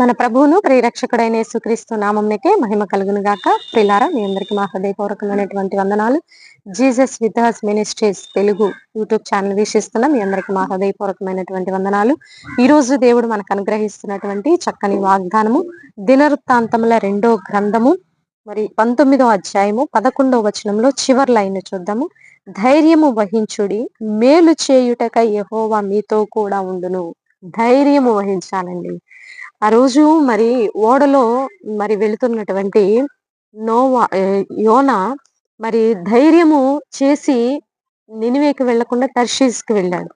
మన ప్రభువును ప్రియరక్షకుడైన యేసుక్రీస్తు నామంకే మహిమ కలుగును గాక. ప్రిలారా మీ అందరికి మా హృదయపూర్వకమైనటువంటి వందనాలు. Jesus with his ministries Telugu YouTube channel వీక్షిస్తున్న మీ అందరికి మా హృదయపూర్వకమైనటువంటి వందనాలు. ఈ రోజు దేవుడు మనకు అనుగ్రహిస్తున్నటువంటి చక్కని వాగ్దానము దినవృత్తాంతముల రెండో గ్రంథము మరి పంతొమ్మిదో అధ్యాయము పదకొండో వచనంలో చివరి లైన్ చూద్దాము. ధైర్యము వహించుడి మేలు చేయుటక యహోవా మీతో కూడా ఉండును. ధైర్యము వహించాలండి. ఆ రోజు మరి ఓడలో మరి వెళుతున్నటువంటి నోవా యోన మరి ధైర్యము చేసి నినివేకి వెళ్ళకుండా తర్షీస్కి వెళ్ళాడు.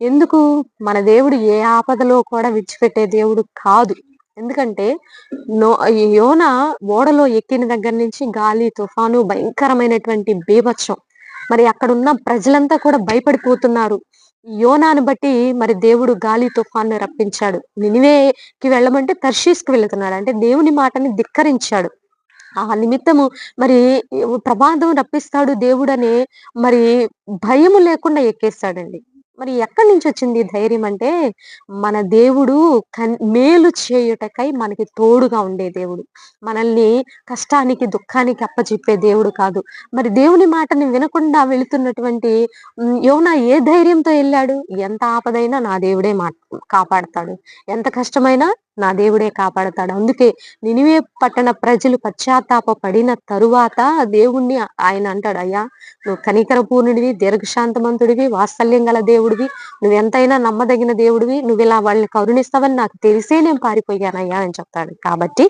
ఎందుకు? మన దేవుడు ఏ ఆపదలో కూడా విడిచిపెట్టే దేవుడు కాదు. ఎందుకంటే నో యోన ఓడలో ఎక్కిన దగ్గర నుంచి గాలి తుఫాను భయంకరమైనటువంటి బీభత్సం. మరి అక్కడున్న ప్రజలంతా కూడా భయపడిపోతున్నారు. యోనాను బట్టి మరి దేవుడు గాలి తుఫాన్ని రప్పించాడు. నినివేకి వెళ్ళమంటే తర్షీస్కి వెళుతున్నాడు. అంటే దేవుని మాటని ధిక్కరించాడు. ఆ నిమిత్తము మరి ప్రమాదం రప్పిస్తాడు దేవుడనే మరి భయము లేకుండా ఎక్కేస్తాడండి. మరి ఎక్కడి నుంచి వచ్చింది ధైర్యం అంటే మన దేవుడు మేలు చేయుటకై మనకి తోడుగా ఉండే దేవుడు. మనల్ని కష్టానికి దుఃఖానికి అప్పచెప్పే దేవుడు కాదు. మరి దేవుని మాటని వినకుండా వెళుతున్నటువంటి యోనా ఏ ధైర్యంతో వెళ్ళాడు? ఎంత ఆపదైనా నా దేవుడే మా కాపాడతాడు. ఎంత కష్టమైనా నా దేవుడే కాపాడతాడు. అందుకే నినివే పట్టణ ప్రజలు పశ్చాత్తాప పడిన తరువాత దేవుణ్ణి ఆయన అంటాడు అయ్యా నువ్వు కనికరపూర్ణుడివి దీర్ఘశాంతమంతుడివి వాత్సల్యం గల దేవుడివి నువ్వు ఎంతైనా నమ్మదగిన దేవుడివి నువ్వు ఇలా వాళ్ళని కరుణిస్తావని నాకు తెలిసే నేను పారిపోయానయ్యా అని చెప్తాడు. కాబట్టి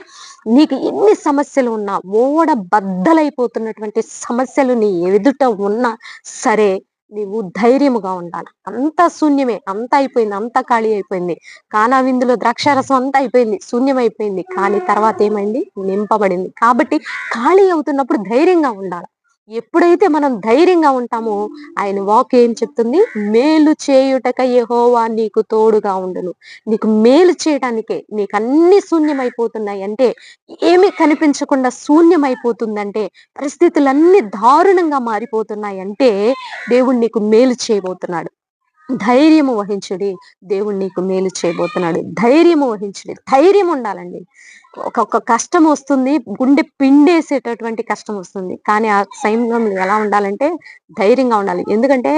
నీకు ఎన్ని సమస్యలు ఉన్నా ఓడ బద్దలైపోతున్నటువంటి సమస్యలు నీ ఎదుట ఉన్నా సరే నీవు ధైర్యముగా ఉండాలి. అంత శూన్యమే అంత అయిపోయింది అంత ఖాళీ అయిపోయింది. కానా విందులో ద్రాక్షారసం అంతా అయిపోయింది శూన్యమైపోయింది. కానీ తర్వాత ఏమైంది? నింపబడింది. కాబట్టి ఖాళీ అవుతున్నప్పుడు ధైర్యంగా ఉండాలి. ఎప్పుడైతే మనం ధైర్యంగా ఉంటామో ఆయన వాక్ ఏం చెప్తుంది? మేలు చేయుటక యహోవా నీకు తోడుగా ఉండును. నీకు మేలు చేయటానికే నీకు అన్ని శూన్యమైపోతున్నాయి అంటే ఏమి కనిపించకుండా శూన్యమైపోతుందంటే పరిస్థితులన్నీ దారుణంగా మారిపోతున్నాయి అంటే దేవుడు నీకు మేలు చేయబోతున్నాడు. ధైర్యము వహించుడి. దేవుడు నీకు మేలు చేయబోతున్నాడు. ధైర్యము వహించుడి. ధైర్యం ఉండాలండి. ఒక కష్టం వస్తుంది గుండె పిండేసేటటువంటి కష్టం వస్తుంది. కానీ ఆ సైన్యంలో ఎలా ఉండాలంటే ధైర్యంగా ఉండాలి. ఎందుకంటే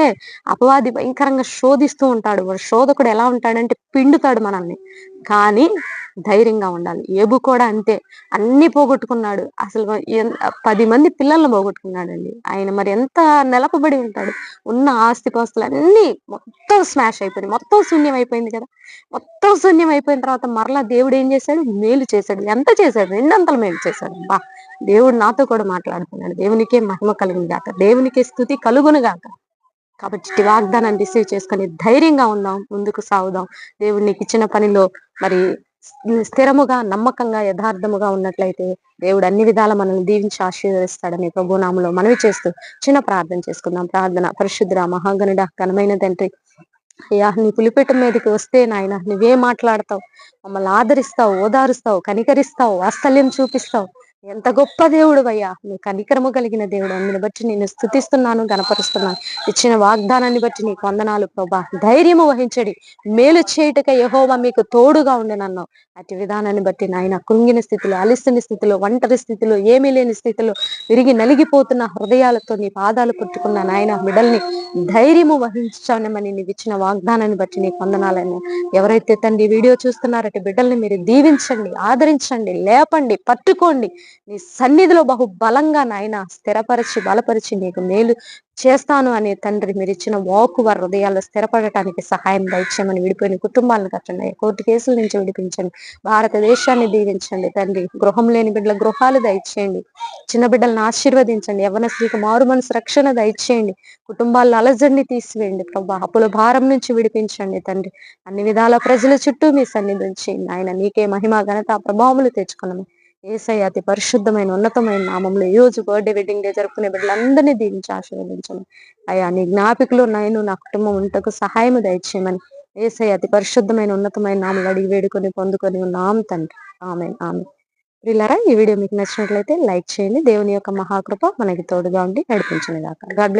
అపవాది భయంకరంగా శోధిస్తూ ఉంటాడు. వాడు శోధకుడు ఎలా ఉంటాడంటే పిండుతాడు మనల్ని. కానీ ధైర్యంగా ఉండాలి. ఏబు కూడా అంతే. అన్ని పోగొట్టుకున్నాడు. అసలు పది మంది పిల్లల్ని పోగొట్టుకున్నాడండి. ఆయన మరి ఎంత నిలపబడి ఉంటాడు. ఉన్న ఆస్తిపాస్తులు అన్ని మొత్తం స్మాష్ అయిపోయింది మొత్తం శూన్యం అయిపోయింది కదా. మొత్తం శూన్యం అయిపోయిన తర్వాత మరలా దేవుడు ఏం చేశాడు? మేలు చేశాడు. ఎంత చేశాడు? రెండంతలు మేలు చేశాడు. బా దేవుడు నాతో కూడా మాట్లాడుతున్నాడు దేవునికే మహిమ కలుగును గాక. దేవునికే స్థుతి కలుగును గాక. కాబట్టి వాగ్దానాన్ని రిసీవ్ చేసుకొని ధైర్యంగా ఉందాం. ముందుకు సాగుదాం. దేవుడు నీకు ఇచ్చిన పనిలో మరి స్థిరముగా నమ్మకంగా యథార్థముగా ఉన్నట్లయితే దేవుడు అన్ని విధాల మనల్ని దీవించి ఆశీర్వదిస్తాడని ప్రభునామంలో మనవి చేస్తూ చిన్న ప్రార్థన చేసుకుందాం. ప్రార్థన పరిశుద్ర మహాగణుడ ఘనమైన తండ్రి అయ్యా నీ పులిపీఠం మీదకి వస్తే నాయన నువ్వే మాట్లాడతావు. మమ్మల్ని ఆదరిస్తావు ఓదారుస్తావు కనికరిస్తావు వాత్సల్యం చూపిస్తావు. ఎంత గొప్ప దేవుడు అయ్యా నీ కనికరము కలిగిన దేవుడు. అందుని బట్టి నేను స్థుతిస్తున్నాను గనపరుస్తున్నాను ఇచ్చిన వాగ్దానాన్ని బట్టి నీకు వందనాలు ప్రభా. ధైర్యము వహించడి. మేలు చేయుటక యహోవా మీకు తోడుగా ఉండి నన్ను అటు విధానాన్ని బట్టి నాయన కృంగిన స్థితిలో అలిసిన స్థితిలో ఒంటరి స్థితిలో ఏమీ లేని స్థితిలో విరిగి నలిగిపోతున్న హృదయాలతో నీ పాదాలు పుట్టుకున్న నాయన బిడల్ని ధైర్యము వహించమని నీకు ఇచ్చిన వాగ్దానాన్ని బట్టి నీకు వందనాలని. ఎవరైతే తండ్రి వీడియో చూస్తున్నారట బిడ్డల్ని మీరు దీవించండి ఆదరించండి లేపండి పట్టుకోండి. నీ సన్నిధిలో బహు బలంగా నాయన స్థిరపరిచి బలపరిచి నీకు మేలు చేస్తాను అనే తండ్రి మీరు ఇచ్చిన వాకు వారి హృదయాల్లో స్థిరపడటానికి సహాయం దయచేయమని విడిపోయిన కుటుంబాలను కట్టండి. కోర్టు కేసుల నుంచి విడిపించండి. భారతదేశాన్ని దీవించండి తండ్రి. గృహం లేని బిడ్డల గృహాలు దయచేయండి. చిన్న బిడ్డలను ఆశీర్వదించండి. యవన స్త్రీకి మారు మనసు రక్షణ దయచేయండి. కుటుంబాలను అలజడిని తీసివేయండి. ప్రభా అప్పుల భారం నుంచి విడిపించండి తండ్రి. అన్ని విధాల ప్రజల చుట్టూ మీ సన్నిధి ఆయన నీకే మహిమ ఘనత ప్రభావములు తెచ్చుకున్నాము. ఏసై అతి పరిశుద్ధమైన ఉన్నతమైన నామంలో ఈ రోజు బర్త్డే వెడ్డింగ్ డే జరుపుకునే బిడ్డలందరినీ దీవించి ఆశీర్వదించండి అయ్యా నీ జ్ఞాపికలో నేను నా కుటుంబం ఉంటకు సహాయం దయచేయమని ఏసై అతి పరిశుద్ధమైన ఉన్నతమైన నామలు అడిగి వేడుకొని పొందుకొని ఉన్నాం తండ్రి. ఆమె ఆమె ప్రిల్లరా ఈ వీడియో మీకు నచ్చినట్లయితే లైక్ చేయండి. దేవుని యొక్క మహాకృప మనకి తోడుగా ఉండి నడిపించిన దాకా గాడ్